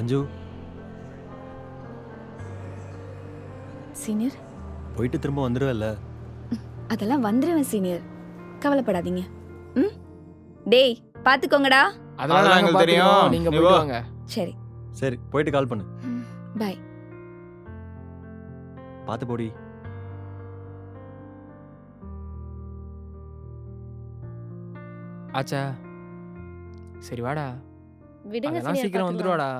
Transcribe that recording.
அஞ்சு. சீனியர்? போயிட்டு திரும்ப வந்துடுவல்ல அதெல்லாம் வந்துருவேன் சீனியர். கவலைப்படாதீங்க. ம்? டேய் பாத்துக்கோங்கடா. அதெல்லாம் நாங்க தெரியும். நீங்க போயிட்டு வாங்க. சரி. சரி போயிட்டு கால் பண்ணு. பாய். பார்த்து போடி. ஆச்சா. சரி வாடா. விடுங்க அதெல்லாம் சீக்கிரம் வந்துருவாடா.